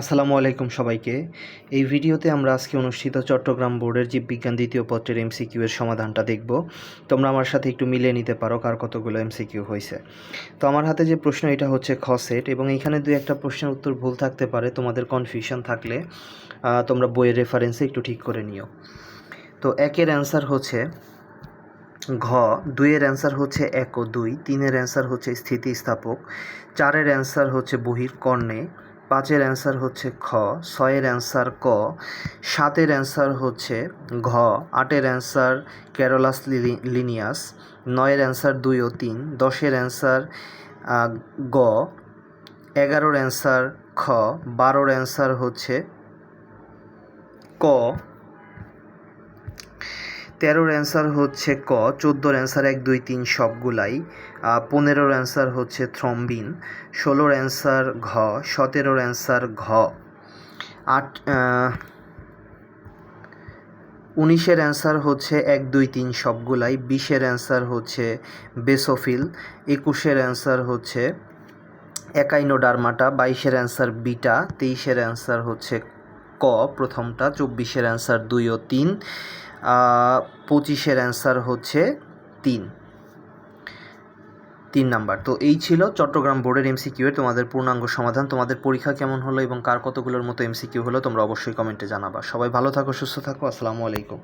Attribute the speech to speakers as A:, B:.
A: আসসালামু আলাইকুম সবাইকে। এই ভিডিওতে আমরা আজকে অনুষ্ঠিত চট্টগ্রাম বোর্ডের জীববিজ্ঞান দ্বিতীয় পত্রের এমসিকিউ এর সমাধানটা দেখব। তোমরা আমার সাথে একটু মিলিয়ে নিতে পারো কার কতগুলো এমসিকিউ হয়েছে। তো আমার হাতে যে প্রশ্ন, এটা হচ্ছে খ সেট এবং এইখানে দুই একটা প্রশ্নের উত্তর ভুল থাকতে পারে, তোমাদের কনফিউশন থাকলে তোমরা বইয়ের রেফারেন্সে একটু ঠিক করে নিও। তো একের অ্যান্সার হচ্ছে ঘ, দুইয়ের অ্যান্সার হচ্ছে এক ও দুই, তিনের অ্যান্সার হচ্ছে স্থিতিস্থাপক, চারের অ্যান্সার হচ্ছে বহির কর্ণে পাঁচের অ্যান্সার হচ্ছে খ, ছয়ের অ্যান্সার ক, সাতের অ্যান্সার হচ্ছে ঘ, আটের অ্যান্সার ক্যারোলাস লিনিয়াস, নয়ের অ্যান্সার দুই ও তিন, দশের অ্যান্সার গ, এগারোর অ্যান্সার খ, বারোর অ্যান্সার হচ্ছে ক। তেরোর অ্যান্সার হচ্ছে ক, চোদ্দোর অ্যান্সার এক, দুই, তিন সবগুলাই পনেরোর অ্যান্সার হচ্ছে থ্রম্বিন ষোলোর অ্যান্সার ঘ, সতেরোর অ্যান্সার ঘ, আট উনিশের অ্যান্সার হচ্ছে এক, দুই, তিন সবগুলাই, বিশের অ্যান্সার হচ্ছে বেসোফিল একুশের অ্যান্সার হচ্ছে একাইনোডার্মাটা, বাইশের অ্যান্সার বিটা তেইশের অ্যান্সার হচ্ছে ক প্রথমটা, চব্বিশের অ্যান্সার দুই ও তিন পঁচিশের অ্যান্সার হচ্ছে তিন। তিন নাম্বার। তো এই ছিল চট্টগ্রাম বোর্ডের এমসিকিউ এর তোমাদের পূর্ণাঙ্গ সমাধান। তোমাদের পরীক্ষা কেমন হলো এবং কার কতগুলোর মতো এমসিকিউ হলো তোমরা অবশ্যই কমেন্টে জানাবা। সবাই ভালো থাকো, সুস্থ থাকো। আসসালামু আলাইকুম।